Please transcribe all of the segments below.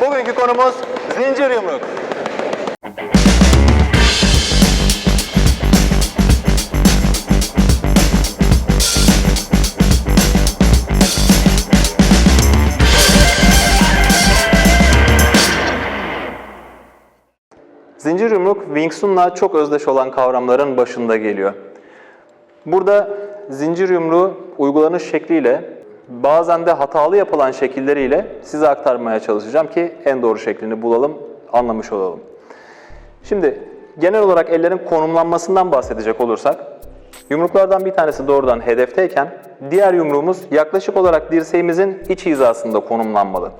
Bugünkü konumuz zincir yumruk. Zincir yumruk Wing çok özdeş olan kavramların başında geliyor. Burada zincir yumruğu uygulanış şekliyle bazen de hatalı yapılan şekilleriyle size aktarmaya çalışacağım ki en doğru şeklini bulalım, anlamış olalım. Şimdi genel olarak ellerin konumlanmasından bahsedecek olursak yumruklardan bir tanesi doğrudan hedefteyken diğer yumruğumuz yaklaşık olarak dirseğimizin iç hizasında konumlanmalı.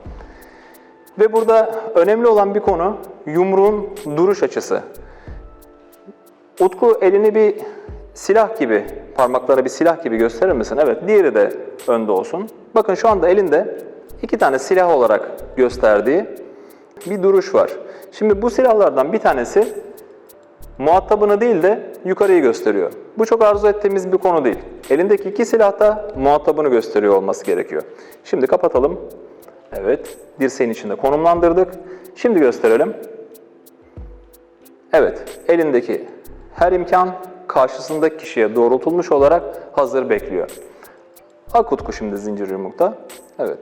Ve burada önemli olan bir konu yumruğun duruş açısı. Utku elini bir silah gibi, parmaklara bir silah gibi gösterir misin? Evet, diğeri de önde olsun. Bakın şu anda elinde iki tane silah olarak gösterdiği bir duruş var. Şimdi bu silahlardan bir tanesi muhatabını değil de yukarıyı gösteriyor. Bu çok arzu ettiğimiz bir konu değil. Elindeki iki silah da muhatabını gösteriyor olması gerekiyor. Şimdi kapatalım. Evet, dirseğin içinde konumlandırdık. Şimdi gösterelim. Evet, elindeki her imkan karşısındaki kişiye doğrultulmuş olarak hazır bekliyor. Akutku şimdi zincir yumrukta. Evet.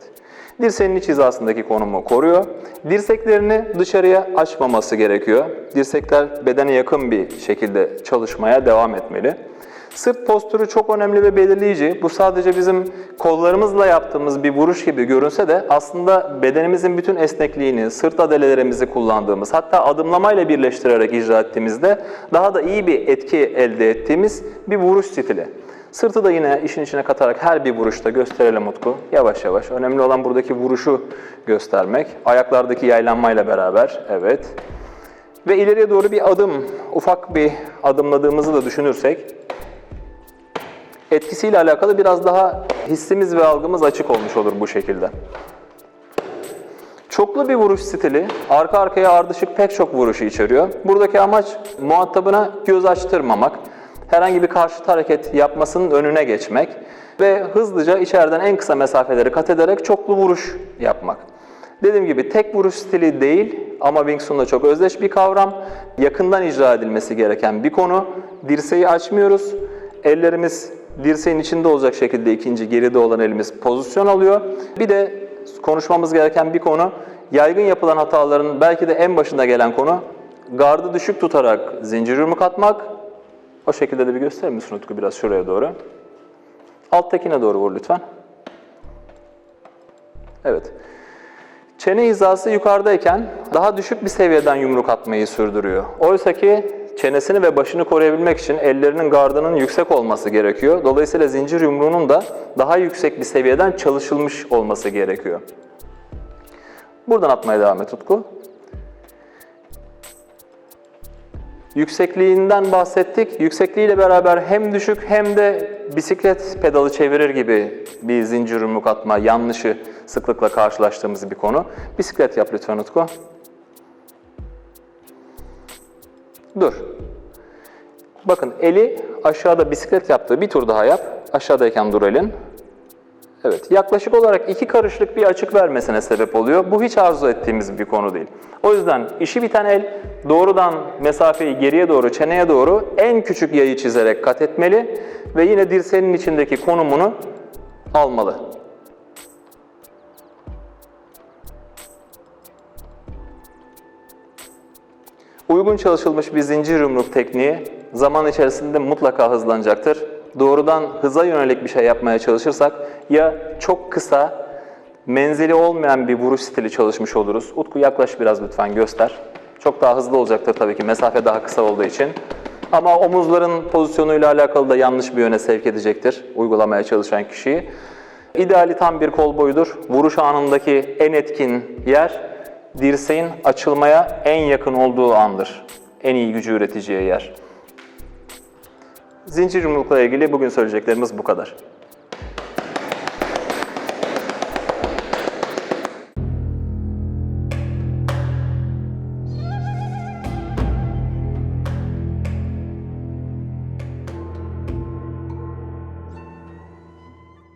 Dirseğin iç hizasındaki konumu koruyor. Dirseklerini dışarıya açmaması gerekiyor. Dirsekler bedene yakın bir şekilde çalışmaya devam etmeli. Sırt postürü çok önemli ve belirleyici. Bu sadece bizim kollarımızla yaptığımız bir vuruş gibi görünse de aslında bedenimizin bütün esnekliğini, sırt adalelerimizi kullandığımız, hatta adımlamayla birleştirerek icra ettiğimizde daha da iyi bir etki elde ettiğimiz bir vuruş stili. Sırtı da yine işin içine katarak her bir vuruşta gösterelim Utku. Yavaş yavaş. Önemli olan buradaki vuruşu göstermek. Ayaklardaki yaylanmayla beraber. Evet. Ve ileriye doğru bir adım, ufak bir adımladığımızı da düşünürsek etkisiyle alakalı biraz daha hissimiz ve algımız açık olmuş olur bu şekilde. Çoklu bir vuruş stili arka arkaya ardışık pek çok vuruşu içeriyor. Buradaki amaç muhatabına göz açtırmamak, herhangi bir karşıt hareket yapmasının önüne geçmek ve hızlıca içeriden en kısa mesafeleri kat ederek çoklu vuruş yapmak. Dediğim gibi tek vuruş stili değil ama Wing Chun'la çok özdeş bir kavram. Yakından icra edilmesi gereken bir konu. Dirseği açmıyoruz. Ellerimiz dirseğin içinde olacak şekilde ikinci geride olan elimiz pozisyon alıyor. Bir de konuşmamız gereken bir konu yaygın yapılan hataların belki de en başında gelen konu gardı düşük tutarak zincir yumruk atmak. O şekilde de bir gösterir misin Utku biraz şuraya doğru. Alttakine doğru vur lütfen. Evet. Çene hizası yukarıdayken daha düşük bir seviyeden yumruk atmayı sürdürüyor. Oysa ki çenesini ve başını koruyabilmek için ellerinin gardının yüksek olması gerekiyor. Dolayısıyla zincir yumruğunun da daha yüksek bir seviyeden çalışılmış olması gerekiyor. Buradan atmaya devam et Utku. Yüksekliğinden bahsettik. Yüksekliğiyle beraber hem düşük hem de bisiklet pedalı çevirir gibi bir zincir yumruk atma yanlışı sıklıkla karşılaştığımız bir konu. Bisiklet yap lütfen Utku. Dur. Bakın eli aşağıda bisiklet yaptığı bir tur daha yap. Aşağıdayken dur elin. Evet, yaklaşık olarak iki karışlık bir açık vermesine sebep oluyor. Bu hiç arzu ettiğimiz bir konu değil. O yüzden işi biten el doğrudan mesafeyi geriye doğru, çeneye doğru en küçük yayı çizerek kat etmeli ve yine dirseğinin içindeki konumunu almalı. Uygun çalışılmış bir zincir yumruk tekniği zaman içerisinde mutlaka hızlanacaktır. Doğrudan hıza yönelik bir şey yapmaya çalışırsak ya çok kısa, menzili olmayan bir vuruş stili çalışmış oluruz. Utku yaklaş biraz lütfen göster. Çok daha hızlı olacaktır tabii ki mesafe daha kısa olduğu için. Ama omuzların pozisyonuyla alakalı da yanlış bir yöne sevk edecektir uygulamaya çalışan kişiyi. İdeali tam bir kol boyudur. Vuruş anındaki en etkin yer dirseğin açılmaya en yakın olduğu andır. En iyi gücü üreteceği yer. Zincir yumrukla ilgili bugün söyleyeceklerimiz bu kadar.